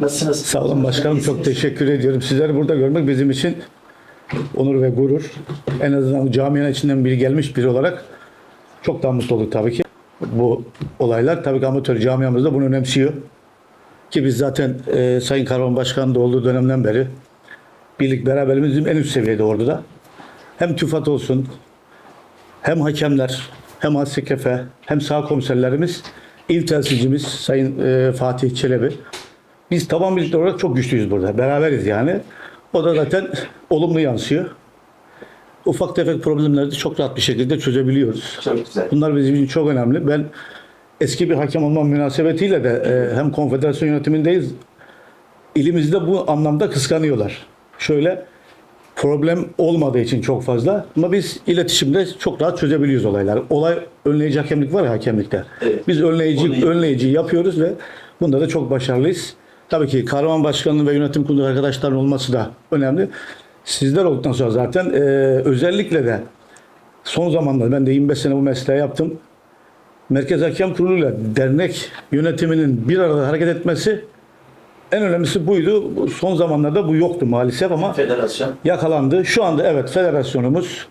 Nasılsınız? Sağ olun başkanım. Çok teşekkür ediyorum. Sizleri burada görmek bizim için onur ve gurur. En azından camianın içinden biri gelmiş biri olarak çok daha mutlu olduk tabii ki. Bu olaylar tabii ki amatör camiamız da bunu önemsiyor. Ki biz zaten e, Sayın Karaman Başkan'ın da olduğu dönemden beri birlik beraberliğimiz en üst seviyede orada. Hem TÜFAD olsun, hem hakemler, hem ASKF, hem sağ komiserlerimiz, il temsilcimiz Sayın e, Fatih Çelebi. Biz taban birlikte olarak çok güçlüyüz burada. Beraberiz yani. O da zaten olumlu yansıyor. Ufak tefek problemleri de çok rahat bir şekilde çözebiliyoruz. Çok güzel. Bunlar bizim için çok önemli. Ben eski bir hakem olmam münasebetiyle de e, hem konfederasyon yönetimindeyiz. İlimizde bu anlamda kıskanıyorlar. Şöyle problem olmadığı için çok fazla ama biz iletişimde çok rahat çözebiliyoruz olayları. Olay önleyici hakemlik var ya hakemlikte. Evet. Biz önleyici Onu- önleyici yapıyoruz ve bunda da çok başarılıyız. Tabii ki Kahraman Başkanı'nın ve yönetim kurulu arkadaşların olması da önemli. Sizler olduktan sonra zaten e, özellikle de son zamanlarda ben de 25 sene bu mesleği yaptım. Merkez Hakem Kurulu ile dernek yönetiminin bir arada hareket etmesi en önemlisi buydu. Bu Son zamanlarda bu yoktu maalesef ama Federasyon. yakalandı. Şu anda evet federasyonumuz,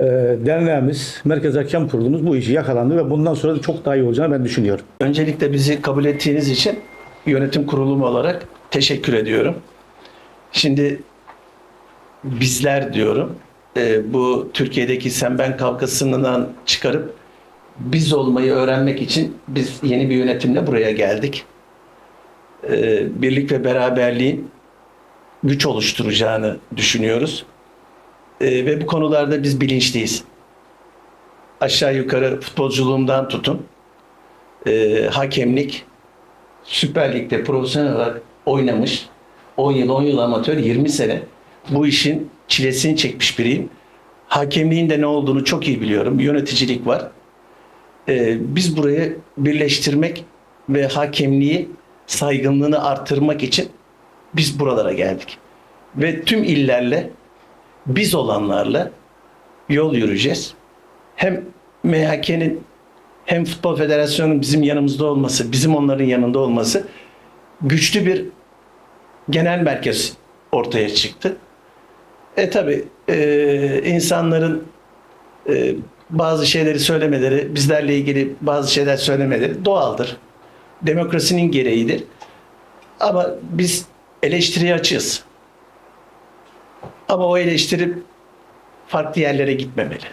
e, derneğimiz, Merkez Hakem Kurulumuz bu işi yakalandı ve bundan sonra da çok daha iyi olacağını ben düşünüyorum. Öncelikle bizi kabul ettiğiniz için yönetim kurulumu olarak teşekkür ediyorum. Şimdi bizler diyorum e, bu Türkiye'deki sen ben kavgasından çıkarıp biz olmayı öğrenmek için biz yeni bir yönetimle buraya geldik. E, birlik ve beraberliğin güç oluşturacağını düşünüyoruz. E, ve bu konularda biz bilinçliyiz. Aşağı yukarı futbolculuğumdan tutun hakemlik Süper Lig'de profesyonel olarak oynamış. 10 yıl, 10 yıl amatör, 20 sene. Bu işin çilesini çekmiş biriyim. Hakemliğin de ne olduğunu çok iyi biliyorum. Yöneticilik var. E, biz burayı birleştirmek ve hakemliği saygınlığını artırmak için biz buralara geldik. Ve tüm illerle biz olanlarla yol yürüyeceğiz. Hem MHK'nin hem Futbol Federasyonu'nun bizim yanımızda olması, bizim onların yanında olması güçlü bir genel merkez ortaya çıktı. E tabi insanların e, bazı şeyleri söylemeleri, bizlerle ilgili bazı şeyler söylemeleri doğaldır. Demokrasinin gereğidir. Ama biz eleştiriye açığız. Ama o eleştiri farklı yerlere gitmemeli.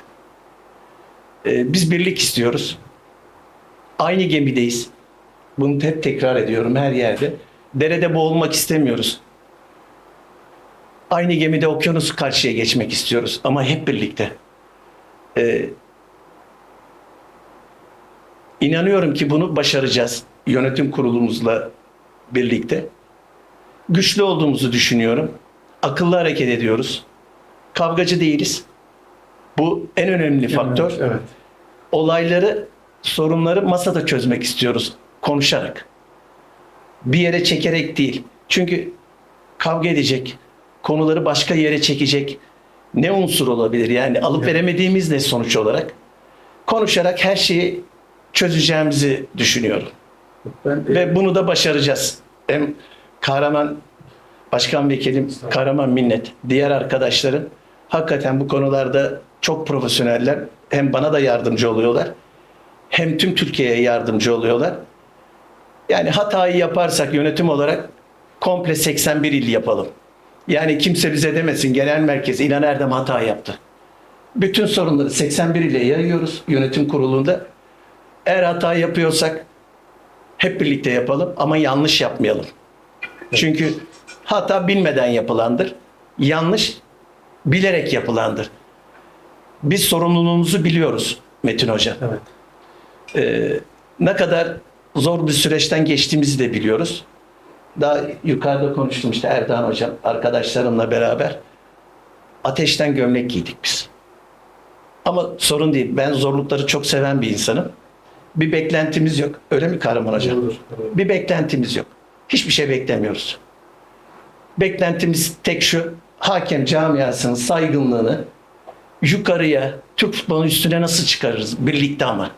E, biz birlik istiyoruz. Aynı gemideyiz. Bunu hep tekrar ediyorum her yerde. Derede boğulmak istemiyoruz. Aynı gemide okyanusu karşıya geçmek istiyoruz ama hep birlikte. Ee, inanıyorum ki bunu başaracağız yönetim kurulumuzla birlikte. Güçlü olduğumuzu düşünüyorum. Akıllı hareket ediyoruz. Kavgacı değiliz. Bu en önemli faktör Evet. olayları, sorunları masada çözmek istiyoruz konuşarak. Bir yere çekerek değil. Çünkü kavga edecek, konuları başka yere çekecek ne unsur olabilir? Yani alıp veremediğimiz ne sonuç olarak? Konuşarak her şeyi çözeceğimizi düşünüyorum. Ben, Ve bunu da başaracağız. Hem Kahraman Başkan Vekilim, Kahraman Minnet, diğer arkadaşların hakikaten bu konularda çok profesyoneller. Hem bana da yardımcı oluyorlar. Hem tüm Türkiye'ye yardımcı oluyorlar. Yani hatayı yaparsak yönetim olarak komple 81 il yapalım. Yani kimse bize demesin genel merkez İlhan Erdem hata yaptı. Bütün sorunları 81 ile yayıyoruz yönetim kurulunda. Eğer hata yapıyorsak hep birlikte yapalım ama yanlış yapmayalım. Çünkü hata bilmeden yapılandır. Yanlış bilerek yapılandır. Biz sorumluluğumuzu biliyoruz Metin Hoca. evet. Ee, ne kadar zor bir süreçten geçtiğimizi de biliyoruz. Daha yukarıda konuştum işte Erdoğan Hocam arkadaşlarımla beraber. Ateşten gömlek giydik biz. Ama sorun değil. Ben zorlukları çok seven bir insanım. Bir beklentimiz yok. Öyle mi Kahraman Hocam? Bir beklentimiz yok. Hiçbir şey beklemiyoruz. Beklentimiz tek şu. Hakem camiasının saygınlığını yukarıya, Türk futbolunun üstüne nasıl çıkarırız? Birlikte ama.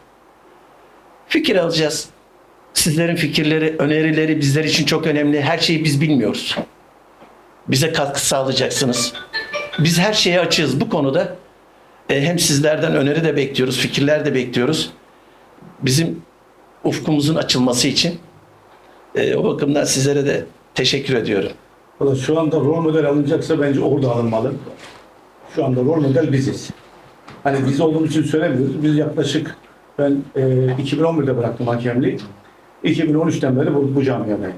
Fikir alacağız. Sizlerin fikirleri, önerileri bizler için çok önemli. Her şeyi biz bilmiyoruz. Bize katkı sağlayacaksınız. Biz her şeye açığız bu konuda. e, hem sizlerden öneri de bekliyoruz, fikirler de bekliyoruz. Bizim ufkumuzun açılması için e, o bakımdan sizlere de teşekkür ediyorum. Valla şu anda rol model alınacaksa bence orada alınmalı. Şu anda rol model biziz. Hani biz olduğumuz için söylemiyoruz. Biz yaklaşık ben e, 2011'de bıraktım hakemliği. 2013'ten beri bu, bu camiadayım.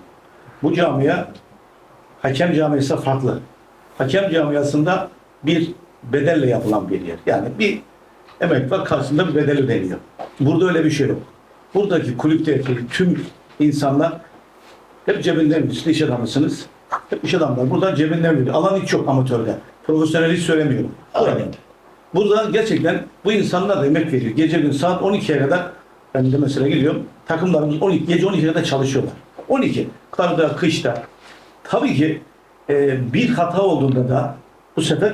Bu camia hakem camiası farklı. Hakem camiasında bir bedelle yapılan bir yer. Yani bir emek var karşısında bir bedel ödeniyor. Burada öyle bir şey yok. Buradaki kulüpteki tüm insanlar hep cebinden. Siz iş adamısınız. Hep iş adamlar. Buradan cebinden veriyor. Alan hiç yok amatörde. Profesyonel hiç söylemiyorum. Aynen. Burada gerçekten bu insanlar da emek veriyor. Gece gün saat 12'ye kadar ben de mesela gidiyorum. Takımlarımız 12, gece 12'ye kadar çalışıyorlar. 12. Karda, kışta. Tabii ki e, bir hata olduğunda da bu sefer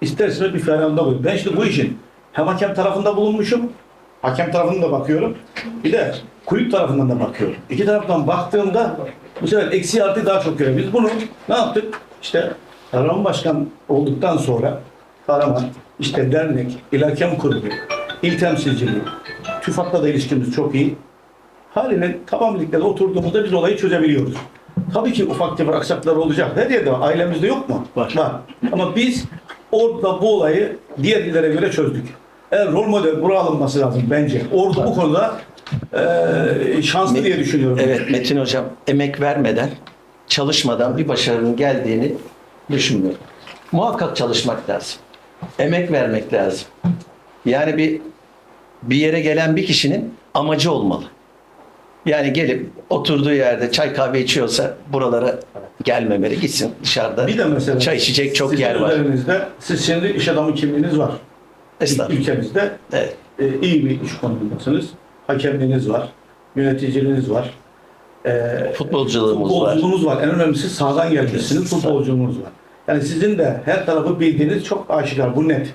isterseniz bir ferahında oluyor. Ben işte bu işin hem hakem tarafında bulunmuşum, hakem tarafında da bakıyorum. Bir de kulüp tarafından da bakıyorum. İki taraftan baktığımda bu sefer eksi artı daha çok. Biz bunu ne yaptık? İşte Kahraman Başkan olduktan sonra Kahraman, işte dernek, il hakem kulübü, il temsilciliği, TÜFAK'la da ilişkimiz çok iyi. Haliyle tamam ligde de oturduğumuzda biz olayı çözebiliyoruz. Tabii ki ufak tefek aksaklar olacak. Her yerde var. Ailemizde yok mu? Var. Var. Ama biz orada bu olayı diğer illere göre çözdük. Eğer rol model buraya alınması lazım bence. Orada bu konuda eee şanslı diye düşünüyorum. Evet Metin Hocam emek vermeden, çalışmadan bir başarının geldiğini düşünmüyorum. Muhakkak çalışmak lazım. Emek vermek lazım. Yani bir bir yere gelen bir kişinin amacı olmalı. Yani gelip oturduğu yerde çay kahve içiyorsa buralara gelmemeli. Gitsin dışarıda. Bir de mesela çay içecek çok yer var. üzerinizde siz şimdi iş adamı kimliğiniz var. Estağfurullah. Ülkemizde Evet. e, iyi bir iş konumundasınız. Hakemliğiniz var, yöneticiliğiniz var. E, Futbolculuğumuz var. futbolculuğunuz var. En önemlisi sağdan gelmişsiniz, futbolculuğunuz var. Yani sizin de her tarafı bildiğiniz çok aşikar, bu net.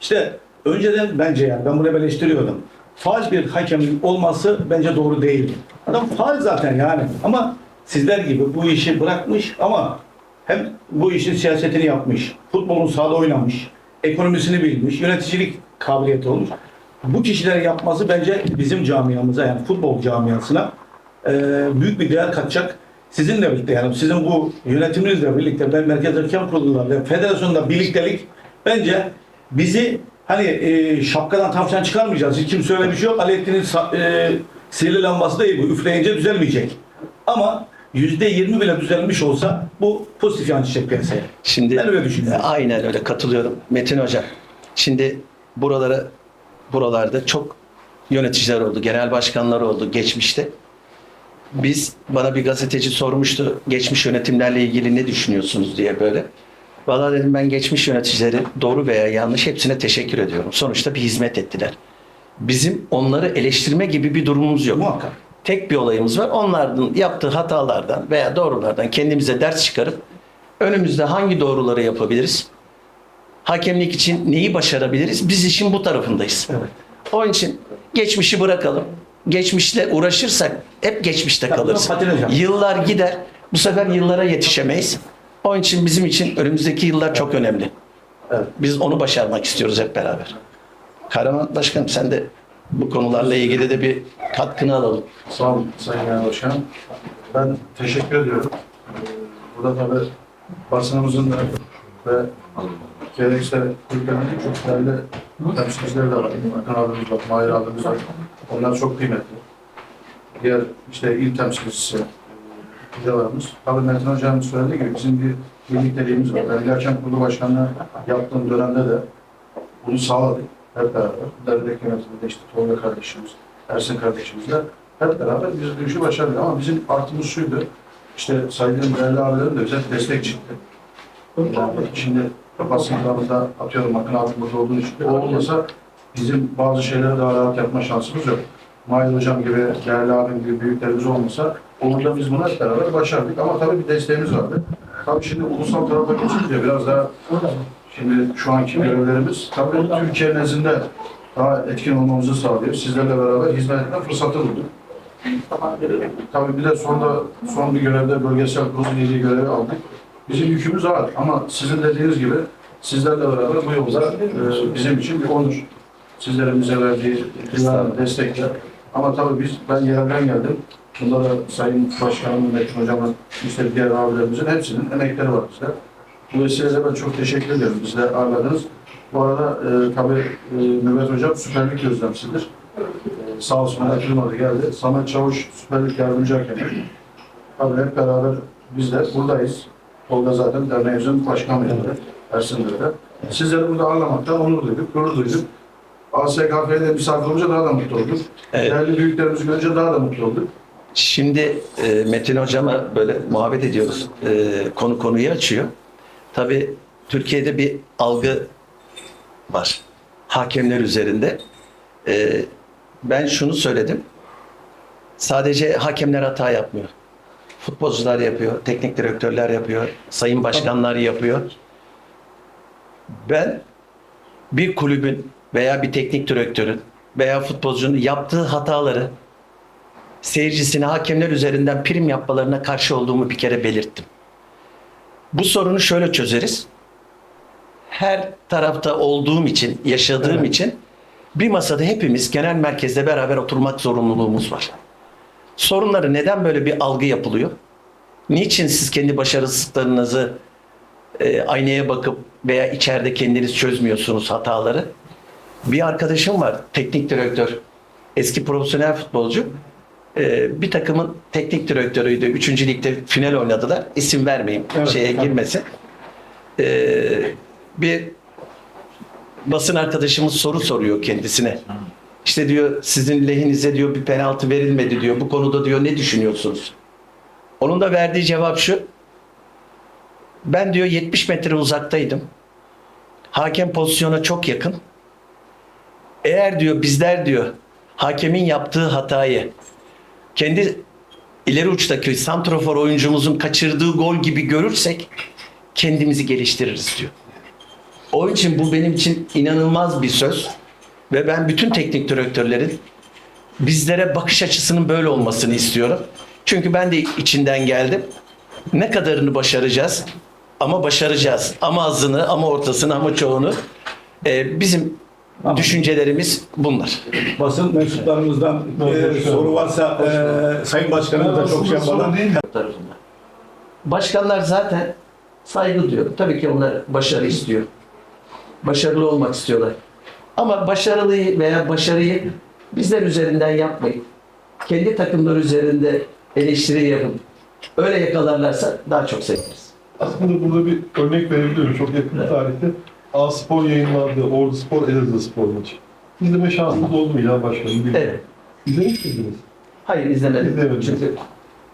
İşte önceden bence yani ben bunu eleştiriyordum. Faal bir hakemin olması bence doğru değildi. Adam faal zaten yani ama sizler gibi bu işi bırakmış ama hem bu işin siyasetini yapmış, futbolun sahada oynamış, ekonomisini bilmiş, yöneticilik kabiliyeti olmuş. Bu kişilerin yapması bence bizim camiamıza yani futbol camiasına büyük bir değer katacak. Sizinle birlikte yani sizin bu yönetiminizle birlikte ben Merkez Hakem Kurulu'nda ve federasyonda birliktelik bence bizi hani e, şapkadan tavşan çıkarmayacağız. Hiç kimse öyle bir şey yok. Alaaddin'in e, sihirli lambası değil bu. Üfleyince düzelmeyecek. Ama yüzde yirmi bile düzelmiş olsa bu pozitif yansıyacak piyasaya. Şimdi Ben öyle düşünüyorum. Aynen öyle katılıyorum Metin Hocam. Şimdi buralara buralarda çok yöneticiler oldu, genel başkanlar oldu geçmişte. Biz bana bir gazeteci sormuştu geçmiş yönetimlerle ilgili ne düşünüyorsunuz diye böyle. Valla dedim ben geçmiş yöneticileri doğru veya yanlış hepsine teşekkür ediyorum. Sonuçta bir hizmet ettiler. Bizim onları eleştirme gibi bir durumumuz yok. Muhakkak. Tek bir olayımız var. Onların yaptığı hatalardan veya doğrulardan kendimize ders çıkarıp önümüzde hangi doğruları yapabiliriz? Hakemlik için neyi başarabiliriz? Biz işin bu tarafındayız. Evet. Onun için geçmişi bırakalım. Geçmişle uğraşırsak hep geçmişte kalırız. Yıllar gider. Bu sefer yıllara yetişemeyiz. Onun için bizim için önümüzdeki yıllar çok önemli. Evet. Biz onu başarmak istiyoruz hep beraber. Kahraman Başkanım sen de bu konularla ilgili de bir katkını alalım. Sağ olun Sayın Genel Başkanım. Ben teşekkür ediyorum. Ee, Burada tabii basınımızın da ve gerekse kulüplerimizin çok değerli temsilcileri de var. Hakan abimiz var, Mahir abimiz var. Onlar çok kıymetli. Diğer işte il temsilcisi hocalarımız. Tabii Metin Hoca'nın söylediği gibi bizim bir birlikteliğimiz var. Ben İl Kurulu Başkanlığı yaptığım dönemde de bunu sağladık hep beraber. Derbek yönetiminde işte Tolga kardeşimiz, Ersin kardeşimizle hep beraber biz bu işi başardık ama bizim artımız şuydu. İşte saydığım değerli abilerim de bize destek çıktı. Yani şimdi basınlarında atıyorum Akın abi burada olduğu için o olmasa bizim bazı şeyleri daha rahat yapma şansımız yok. Mahir Hocam gibi, değerli abim gibi büyüklerimiz olmasa orada biz bunu hep beraber başardık ama tabii bir desteğimiz vardı. Tabii şimdi ulusal tarafa geçince biraz daha Şimdi şu anki görevlerimiz tabii Türkiye nezdinde daha etkin olmamızı sağlıyor. Sizlerle beraber hizmet etme fırsatı bulduk. Tabii bir de sonda son bir görevde bölgesel kurul üyeliği görevi aldık. Bizim yükümüz ağır ama sizin dediğiniz gibi sizlerle beraber bu yolda e, bizim için bir onur. Sizlerin bize verdiği güven, destekler. Ama tabii biz, ben yerelden geldim. Bunlara Sayın Başkanım, Metin Hocam'ın, işte diğer abilerimizin hepsinin emekleri var bizde. Bu vesileyle ben çok teşekkür ediyorum. Bizi de ağırladınız. Bu arada e, tabii e, Mehmet Hocam Süper Lig gözlemsidir. E, sağ olsun bana kırmadı geldi. Samet Çavuş Süper Lig yardımcı hakemi. Tabii hep beraber biz de buradayız. Tolga zaten derneğimizin başkan vekili. Ersin de. Sizleri burada ağırlamaktan onur duyduk, gurur duyduk. ASKF'de misafir olunca daha da mutlu olduk. Evet. Değerli büyüklerimizi görünce daha da mutlu olduk. Şimdi e, Metin Hocam'a böyle muhabbet ediyoruz. E, konu konuyu açıyor. Tabii Türkiye'de bir algı var. Hakemler üzerinde. E, ben şunu söyledim. Sadece hakemler hata yapmıyor. Futbolcular yapıyor, teknik direktörler yapıyor, sayın başkanlar yapıyor. Ben bir kulübün veya bir teknik direktörün veya futbolcunun yaptığı hataları seyircisine hakemler üzerinden prim yapmalarına karşı olduğumu bir kere belirttim. Bu sorunu şöyle çözeriz. Her tarafta olduğum için, yaşadığım Evet. için bir masada hepimiz genel merkezde beraber oturmak zorunluluğumuz var. Sorunları neden böyle bir algı yapılıyor? Niçin siz kendi başarısızlıklarınızı e, aynaya bakıp veya içeride kendiniz çözmüyorsunuz hataları? Bir arkadaşım var, teknik direktör, eski profesyonel futbolcu. Ee, bir takımın teknik direktörüydü. Üçüncü ligde final oynadılar. İsim vermeyeyim. Evet, şeye tabii. girmesin. Ee, bir basın arkadaşımız soru soruyor kendisine. İşte diyor sizin lehinize diyor bir penaltı verilmedi diyor. Bu konuda diyor ne düşünüyorsunuz? Onun da verdiği cevap şu. Ben diyor 70 metre uzaktaydım. Hakem pozisyona çok yakın. Eğer diyor bizler diyor hakemin yaptığı hatayı kendi ileri uçtaki santrofor oyuncumuzun kaçırdığı gol gibi görürsek kendimizi geliştiririz diyor. Onun için bu benim için inanılmaz bir söz ve ben bütün teknik direktörlerin bizlere bakış açısının böyle olmasını istiyorum. Çünkü ben de içinden geldim. Ne kadarını başaracağız? Ama başaracağız. Ama azını, ama ortasını, ama çoğunu. Ee, bizim Tamam. düşüncelerimiz bunlar. Basın mensuplarımızdan e, soru varsa e, Sayın Başkanım da çok şey yapmadan. tarafından. Başkanlar zaten saygı diyor. Tabii ki onlar başarı istiyor. Başarılı olmak istiyorlar. Ama başarılıyı veya başarıyı bizler üzerinden yapmayın. Kendi takımları üzerinde eleştiri yapın. Öyle yakalarlarsa daha çok seviniriz. Aslında burada bir örnek verebilirim. Çok yakın Evet. tarihte A Spor yayınlandı. Ordu Spor, Elazığ Spor maçı. İzleme şansınız oldu mu İlhan Başkanım? Bilmiyorum. Evet. İzlemiş miydiniz? Hayır izlemedim. İzlemedim. Çünkü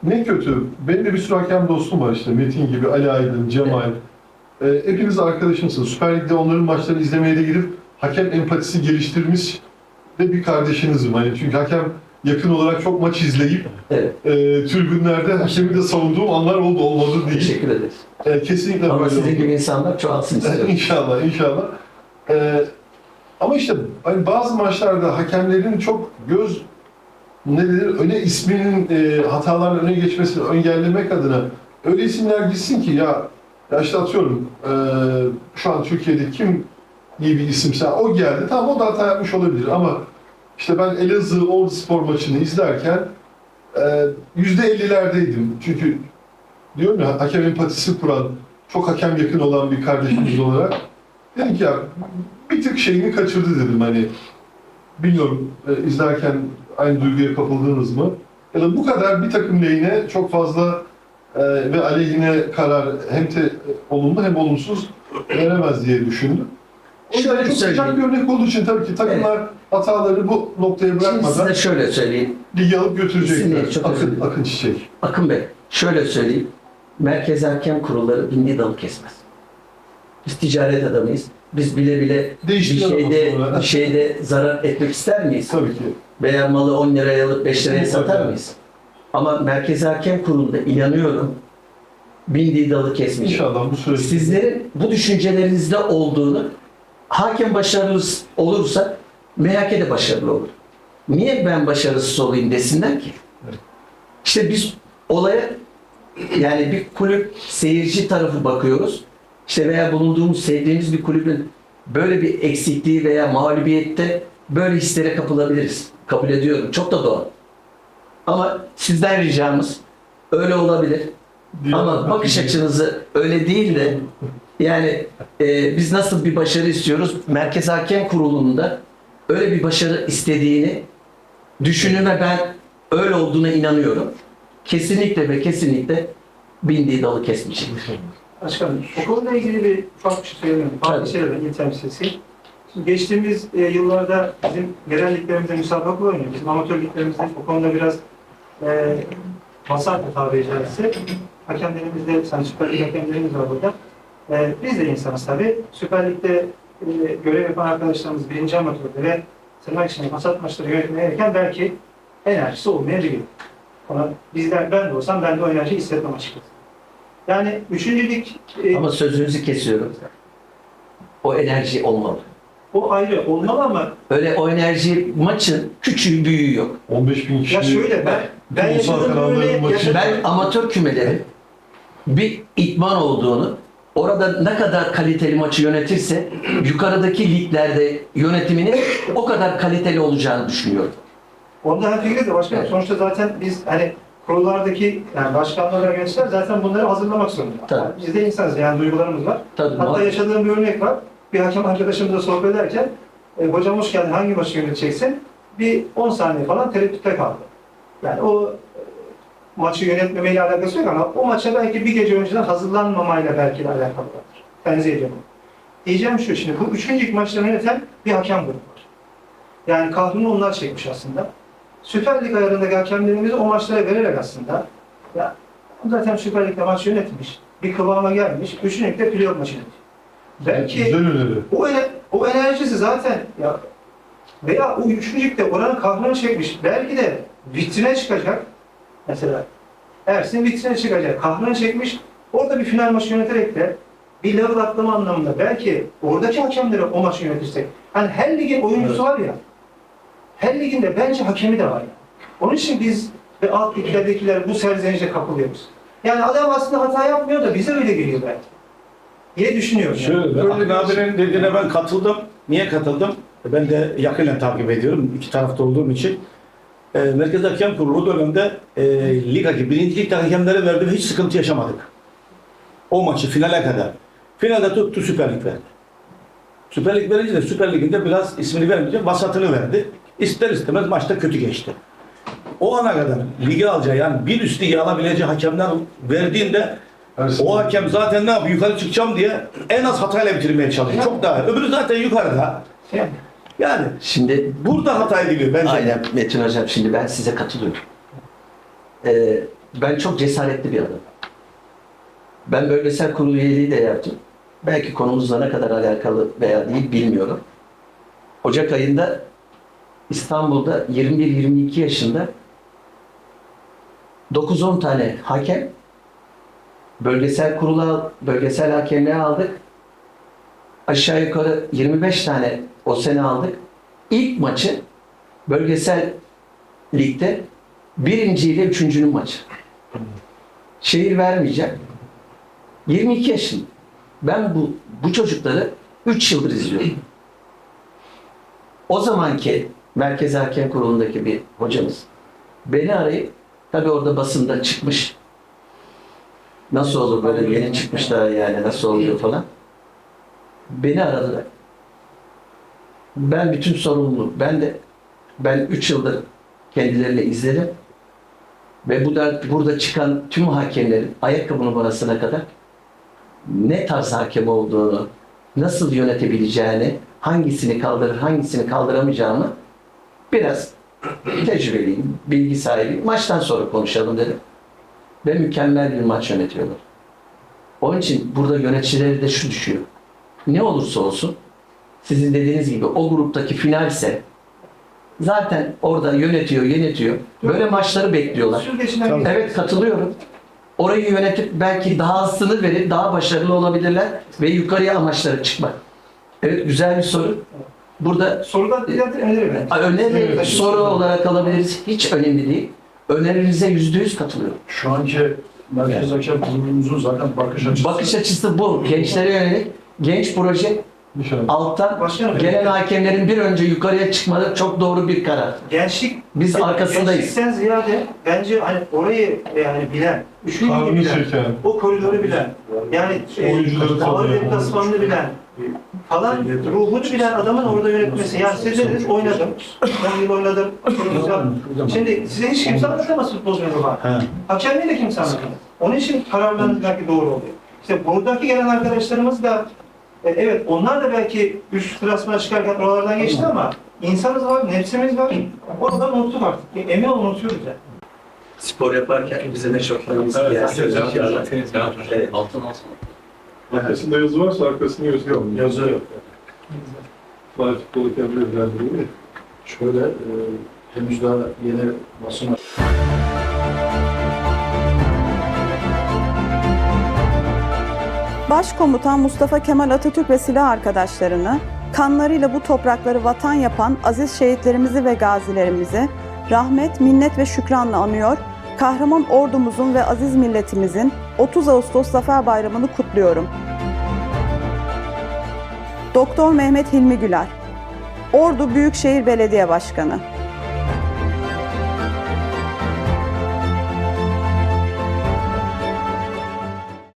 Ne kötü. Benim de bir sürü hakem dostum var işte. Metin gibi, Ali Aydın, Cemal. Ee, hepiniz arkadaşımsınız. Süper Lig'de onların maçlarını izlemeye de gidip hakem empatisi geliştirmiş de bir kardeşinizim. Hani çünkü hakem yakın olarak çok maç izleyip evet, e, tribünlerde hakemi de savunduğum anlar oldu olmadı değil. teşekkür ederiz. E, kesinlikle Ama böyle sizin oldu. gibi insanlar çoğalsın istiyorum. inşallah, inşallah. Ee, ama işte hani bazı maçlarda hakemlerin çok göz ne denir, öne isminin e, hataların öne geçmesini engellemek adına öyle isimler gitsin ki ya, ya işte atıyorum e, şu an Türkiye'de kim iyi bir isimse o geldi tamam o da hata yapmış olabilir ama işte ben Elazığ Ordu Spor maçını izlerken e, yüzde ellilerdeydim çünkü diyorum ya hakem empatisi kuran çok hakem yakın olan bir kardeşimiz olarak dedim ki ya bir tık şeyini kaçırdı dedim hani bilmiyorum e, izlerken aynı duyguya kapıldınız mı? Ya da bu kadar bir takım lehine çok fazla e, ve aleyhine karar hem de olumlu hem olumsuz veremez diye düşündüm. O yüzden Şöyle çok sıcak söyleyeyim. bir örnek olduğu için tabii ki takımlar hataları bu noktaya Şimdi bırakmadan size şöyle söyleyeyim. ligi alıp götürecekler. İsimleri çok özür Akın, dilerim. akın çiçek. Akın Bey, şöyle söyleyeyim. Merkez hakem kurulları bindiği dalı kesmez. Biz ticaret adamıyız. Biz bile bile bir Değiştirelim şeyde, o zaman. bir şeyde zarar etmek ister miyiz? Tabii ki. Veya malı 10 liraya alıp 5 liraya satar mıyız? Ama Merkez Hakem Kurulu'nda inanıyorum bindiği dalı kesmeyecek. İnşallah bu süreçte. Sizlerin bu düşüncelerinizde olduğunu hakem başarılı olursa MHK de başarılı olur. Niye ben başarısız olayım desinler ki? İşte biz olaya yani bir kulüp seyirci tarafı bakıyoruz. İşte veya bulunduğumuz, sevdiğimiz bir kulübün böyle bir eksikliği veya mağlubiyette böyle hislere kapılabiliriz. Kabul ediyorum. Çok da doğal. Ama sizden ricamız öyle olabilir. Ama bakış açınızı öyle değil de yani e, biz nasıl bir başarı istiyoruz? Merkez Hakem Kurulu'nda öyle bir başarı istediğini düşünün ve ben öyle olduğuna inanıyorum. Kesinlikle ve kesinlikle bindiği dalı kesmeyecektir. Başkanım, o konuyla ilgili bir ufak bir şey söyleyeyim. Farklı şeyler ben. Şimdi geçtiğimiz e, yıllarda bizim genel liglerimizde müsabaka oynuyor. Bizim amatör liglerimizde o konuda biraz e, vasat tabiri caizse. Hakemlerimizde, yani Süper Lig hakemlerimiz var burada. E, biz de insanız tabii. Süper Lig'de e, görev yapan arkadaşlarımız birinci amatörde ve tırnak içinde vasat maçları yönetmeye gelirken belki enerjisi olmayabilir. Ona bizler, ben de olsam ben de o enerjiyi hissetmem açıkçası. Yani üçüncü lig e, Ama sözünüzü kesiyorum. O enerji olmalı. O ayrı olmalı ama Öyle o enerji maçın küçüğü büyüğü yok. 15 bin kişi. ya şöyle ben ben kanalların böyle Ben amatör kümelerin bir itman olduğunu, orada ne kadar kaliteli maçı yönetirse yukarıdaki liglerde yönetiminin o kadar kaliteli olacağını düşünüyorum. onda her fikir de başkanım. Evet. Sonuçta zaten biz hani kurullardaki yani başkanlar ve yöneticiler zaten bunları hazırlamak zorunda. Tabii. Yani biz de insanız yani duygularımız var. Tabii Hatta muhakkak. yaşadığım bir örnek var. Bir hakem arkadaşımızla sohbet ederken e, hocam hoş geldin hangi maçı yöneteceksin? Bir 10 saniye falan tereddütte kaldı. Yani o maçı yönetmemeyle alakası yok ama o maça belki bir gece önceden hazırlanmamayla belki de alakalıdır. Ediyorum. Diyeceğim şu şimdi bu üçüncü lig maçlarını yöneten bir hakem grubu var. Yani kahrını onlar çekmiş aslında. Süper Lig ayarındaki hakemlerimizi o maçlara vererek aslında ya zaten Süper Lig'de maç yönetmiş. Bir kıvama gelmiş. Üçüncü ligde playoff maçı yönetiyor. Belki o, ene- o enerjisi zaten ya veya o üçüncülükte oranın kahrını çekmiş. Belki de vitrine çıkacak. Mesela Ersin vitrine çıkacak. Kahrını çekmiş. Orada bir final maçı yöneterek de bir level atlama anlamında belki oradaki hakemleri o maçı yönetirsek. Hani her ligin oyuncusu var ya. Her liginde bence hakemi de var ya. Onun için biz ve alt liglerdekiler bu serzenişe kapılıyoruz. Yani adam aslında hata yapmıyor da bize öyle geliyor belki. diye düşünüyorum. yani. Şöyle, Böyle Akın bir- abinin dediğine ben katıldım. Niye katıldım? Ben de yakından takip ediyorum. iki tarafta olduğum için. E, Merkez Hakem Kurulu dönemde e, lig hakem, birinci lig hakemlere verdi ve hiç sıkıntı yaşamadık. O maçı finale kadar. Finalde tuttu Süper Lig verdi. Süper Lig verince de Süper Lig'in de biraz ismini vermeyeceğim, vasatını verdi. İster istemez maçta kötü geçti. O ana kadar ligi alacağı yani bir üst ligi alabileceği hakemler verdiğinde Ersin. o hakem zaten ne yapıyor? Yukarı çıkacağım diye en az hatayla bitirmeye çalışıyor. Çok daha. Öbürü zaten yukarıda. Yani. Şimdi burada hata ediliyor bence. aynen Metin Hocam şimdi ben size katılıyorum. Ee, ben çok cesaretli bir adamım. Ben bölgesel kurul üyeliği de yaptım. Belki konumuzla ne kadar alakalı veya değil bilmiyorum. Ocak ayında İstanbul'da 21-22 yaşında 9-10 tane hakem bölgesel kurula, bölgesel hakemliğe aldık. Aşağı yukarı 25 tane o sene aldık. İlk maçı bölgesel ligde birinci ile üçüncünün maçı. Şehir vermeyecek. 22 yaşında. Ben bu, bu çocukları 3 yıldır izliyorum. O zamanki Merkez Hakem Kurulu'ndaki bir hocamız beni arayıp tabii orada basında çıkmış nasıl olur böyle yeni çıkmış daha yani nasıl oluyor falan. Beni aradılar. Ben bütün sorumluluğu, ben de ben 3 yıldır kendileriyle izledim. Ve bu da, burada çıkan tüm hakemlerin ayakkabı numarasına kadar ne tarz hakem olduğunu, nasıl yönetebileceğini, hangisini kaldırır, hangisini kaldıramayacağını biraz tecrübeliyim, bilgi sahibiyim. Maçtan sonra konuşalım dedim. Ve mükemmel bir maç yönetiyorlar. Onun için burada yöneticileri de şu düşüyor. Ne olursa olsun sizin dediğiniz gibi o gruptaki finalse zaten orada yönetiyor, yönetiyor. Böyle maçları bekliyorlar. Evet katılıyorum. Orayı yönetip belki daha sınır verip daha başarılı olabilirler ve yukarıya amaçları çıkmak. Evet güzel bir soru. Burada Sorudan ileride öneri ver. öneri Evet. soru olarak alabiliriz. Hiç önemli değil. Önerinize yüzde yüz katılıyorum. Şu anki Merkez Hakem Kurulumuzun zaten bakış açısı. Bakış açısı bu. Gençlere yönelik genç proje İnşallah. alttan Başkanım, gelen hakemlerin bir önce yukarıya çıkmaları çok doğru bir karar. gençlik Biz arkasındayız. Gençlikten ziyade bence hani orayı yani bilen, üçlü ligi Karnını bilen, çeken. o koridoru bilen, yani e, Oyuncuları tanıyan, deplasmanını bilen, falan ruhunu bilen adamın orada yönetmesi. Yani siz dediniz oynadım, 10 yıl oynadım, oynadım. Şimdi size hiç kimse anlatamaz futbol mevzu var. Hakemliği de kimse anlatamaz. Onun için kararlarınız belki doğru oluyor. İşte buradaki gelen arkadaşlarımız da e, evet onlar da belki üst klasmana çıkarken oralardan geçti ama insanız var, nefsimiz var. Oradan unuttuk artık. E, Emin olun unutuyoruz yani. Spor yaparken bize ne şoklarımız gelsin inşallah. Evet. Arkasında yazı varsa arkasında yazı yok. Yazı yok. Fly futbolu kendi özelliği. Şöyle e, henüz daha yeni basın Başkomutan Mustafa Kemal Atatürk ve silah arkadaşlarını, kanlarıyla bu toprakları vatan yapan aziz şehitlerimizi ve gazilerimizi rahmet, minnet ve şükranla anıyor, kahraman ordumuzun ve aziz milletimizin 30 Ağustos Zafer Bayramı'nı kutluyorum. Doktor Mehmet Hilmi Güler Ordu Büyükşehir Belediye Başkanı